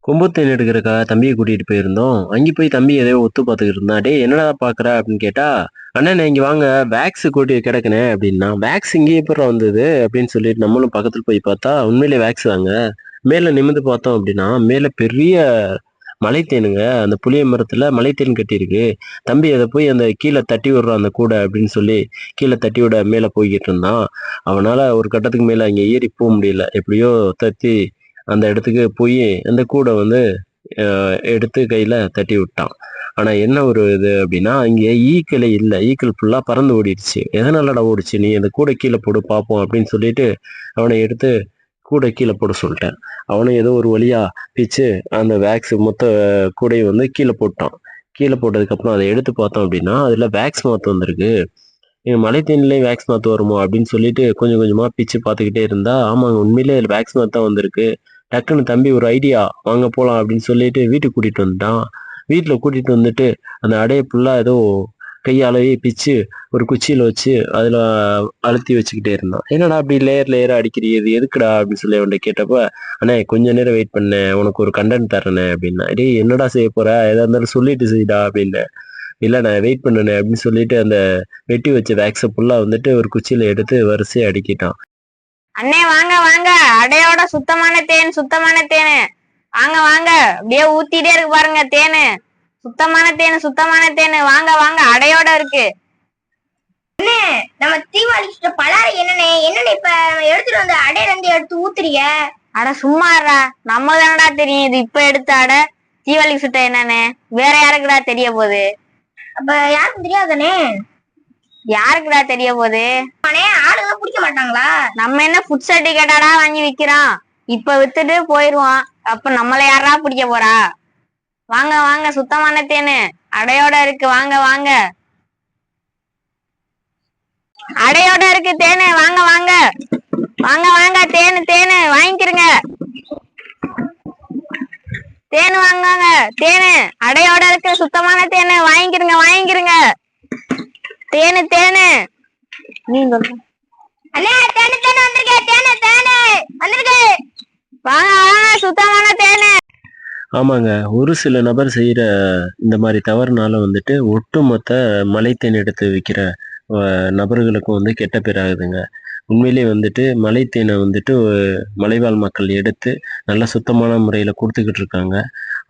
கொம்பு எடுக்கிறக்காக தம்பியை கூட்டிட்டு போயிருந்தோம். அங்கே போய் தம்பி எதையோ ஒத்து பார்த்துக்கிட்டு இருந்தா டே என்னடா பார்க்குற?" அப்படின்னு கேட்டா, "அண்ணனே இங்க வாங்க வேக்ஸ் கூட்டி கிடக்குனே அப்படின்னா "வேக்ஸ் இங்கே எப்புட்றா வந்தது?" அப்படின்னு சொல்லிட்டு நம்மளும் பக்கத்துல போய் பார்த்தா, உண்மையிலேயே வேக்ஸ் தாங்க. மேல நிமிந்து பார்த்தோம் அப்படின்னா, மேல பெரிய மலைத்தேனுங்க. அந்த புளிய மரத்துல மலைத்தேன் கட்டியிருக்கு. தம்பி அதை போய் அந்த கீழே தட்டி விடுறான் அந்த கூடை அப்படின்னு சொல்லி, கீழே தட்டி விட மேலே போய்கிட்டு இருந்தான். அவனால ஒரு கட்டத்துக்கு மேலே அங்கே ஏறி போக முடியல. எப்படியோ தத்தி அந்த இடத்துக்கு போய் அந்த கூடை வந்து எடுத்து கையில் தட்டி விட்டான். ஆனால் என்ன ஒரு இது அப்படின்னா, இங்கே ஈக்களே இல்லை ஈக்கள் ஃபுல்லாக பறந்து ஓடிடுச்சு. "எதனாலடா ஓடிச்சு நீ அந்த கூடை கீழே போடு பார்ப்போம்" அப்படின்னு சொல்லிட்டு, அவனை எடுத்து கூடை கீழே போட சொல்லிட்டேன் அவனும் ஏதோ ஒரு வழியாக பிச்சு அந்த வேக்ஸ் மொத்த கூடையை வந்து கீழே போட்டான். கீழே போட்டதுக்கப்புறம் அதை எடுத்து பார்த்தோம் அப்படின்னா, அதில் வேக்ஸ் மாற்று வந்திருக்கு. மலை மலைத்தேன்லயும் வேக்ஸ் மாற்று வருமோ?" அப்படின்னு சொல்லிட்டு கொஞ்சம் கொஞ்சமாக பிச்சு பார்த்துக்கிட்டே இருந்தா, ஆமாங்க உண்மையிலேயே வேக்ஸ் நாத்து தான் வந்திருக்கு. டக்குன்னு தம்பி ஒரு ஐடியா, "வாங்க போகலாம் அப்படின்னு சொல்லிட்டு வீட்டுக்கு கூட்டிகிட்டு வந்துட்டான். வீட்டில் கூட்டிகிட்டு வந்துட்டு, அந்த அடைய ஃபுல்லாக ஏதோ கையாலவே பிச்சு ஒரு குச்சியில் வச்சு அதில் அழுத்தி வச்சுக்கிட்டே இருந்தான். "என்னடா அப்படி லேயர் லேயராக அடிக்கிறீ? இது எதுக்குடா?" அப்படின்னு சொல்லி அவன்ட்ட கேட்டப்ப, "அண்ணே கொஞ்ச நேரம் வெயிட் பண்ணேன். உனக்கு ஒரு கண்டென்ட் தரேனே அப்படின்னா "டேய் என்னடா செய்ய போற? எதாக இருந்தாலும் சொல்லிட்டு செய்டா" அப்படின்னேன். நான் வெயிட் பண்ணனே அப்படின்னு சொல்லிட்டு அந்த வெட்டி வச்ச வேக்ஸை ஃபுல்லாக வந்துட்டு ஒரு குச்சியில் எடுத்து வரிசையை அடிக்கிட்டான் அண்ணே வாங்க வாங்க. அடையோட சுத்தமான தேன் சுத்தமான தேனு. வாங்க வாங்க. அப்படியே ஊத்திட்டே இருக்கு பாருங்க தேனு. சுத்தமான தேனு சுத்தமான தேனு. வாங்க வாங்க. அடையோட இருக்கு. நம்ம தீபாவளி பலாரம் என்னண்ணே? என்னண்ணே இப்ப எடுத்துட்டு வந்து அடையில இருந்து எடுத்து ஊத்துறீங்க? அட சும்மா இருடா. நம்ம தானடா தெரியும்? இது இப்ப எடுத்த அடை. தீபாவளி சுட்ட என்னன்னு. வேற யாருக்குடா தெரிய போகுது? அப்ப யாருக்கும் தெரியாதானே யாருக்குடா தெரிய போகுது? அண்ணே ஆளுங்க பிடிக்க மாட்டாங்களா? நம்ம என்ன ஃபுட் சர்டிபிகேட்டாடா வாங்கி விக்கிறோம். இப்ப வித்துட்டு போயிருவான் அப்ப நம்மள யாரா பிடிக்க போறா? வாங்க வாங்க சுத்தமான தேனு. அடையோட இருக்கு. வாங்க வாங்க. அடையோட இருக்கு தேனு. வாங்க வாங்க. வாங்க வாங்க. தேனு தேனு. வாங்கிக்கிறங்க தேனு வாங்குங்க தேனு. அடையோட இருக்கு. சுத்தமான தேனு. வாங்கிக்கிறங்க வாங்கிக்கிறங்க தேனு தேனு நீங்க அண்ணே தேனு தேனு வந்திருக்கே தேனு தேனு வந்திருக்கு வாங்க வாங்க சுத்தமான தேனு ஆமாங்க. ஒரு சில நபர் செய்ற இந்த மாரி தவறுனால வந்துட்டு, ஒட்டுமொத்த மலைத்தேன் எடுத்து விக்கிற அ நபர்களுக்கும் வந்து கெட்ட பேர் ஆகுதுங்க. உண்மையிலேயே வந்துட்டு மலைத்தேன வந்துட்டு மலைவாழ் மக்கள் எடுத்து நல்ல சுத்தமான முறையில குடுத்துக்கிட்டு இருக்காங்க.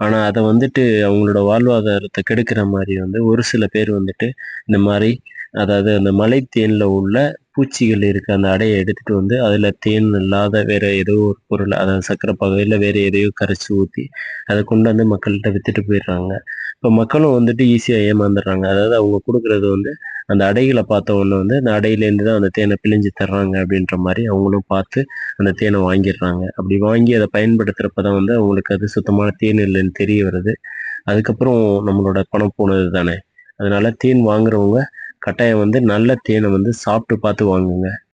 ஆனால் அதை வந்துட்டு அவங்களோட வாழ்வாதாரத்தை கெடுக்கிற மாதிரி வந்து ஒரு சில பேர் வந்துட்டு, இந்த மாதிரி அதாவது அந்த மலைத்தேன்ல உள்ள பூச்சிகள் இருக்க அந்த அடையை எடுத்துட்டு வந்து, அதில் தேன் இல்லாத வேற ஏதோ ஒரு பொருள் அதாவது சக்கரை பகையில் வேற எதையோ கரைச்சு ஊற்றி அதை கொண்டு வந்து மக்கள்கிட்ட வித்துட்டு போயிடுறாங்க. இப்போ மக்களும் வந்துட்டு ஈஸியாக ஏமாந்துடுறாங்க. அதாவது அவங்க கொடுக்குறது வந்து அந்த அடைகளை பார்த்த ஒன்று வந்து அந்த அடையிலேருந்து தான் அந்த தேனை பிழிஞ்சு தர்றாங்க அப்படின்ற மாதிரி அவங்களும் பார்த்து அந்த தேனை வாங்கிடுறாங்க. அப்படி வாங்கி அதை பயன்படுத்துகிறப்ப தான் வந்து அவங்களுக்கு அது சுத்தமான தேன் இல்லைன்னு தெரிய வருது. அதுக்கப்புறம் நம்மளோட பணம் போனது தானே. அதனால தேன் வாங்குறவங்க கட்டாயம் வந்து நல்ல தேனை வந்து சாப்பிட்டு பார்த்து வாங்குங்க.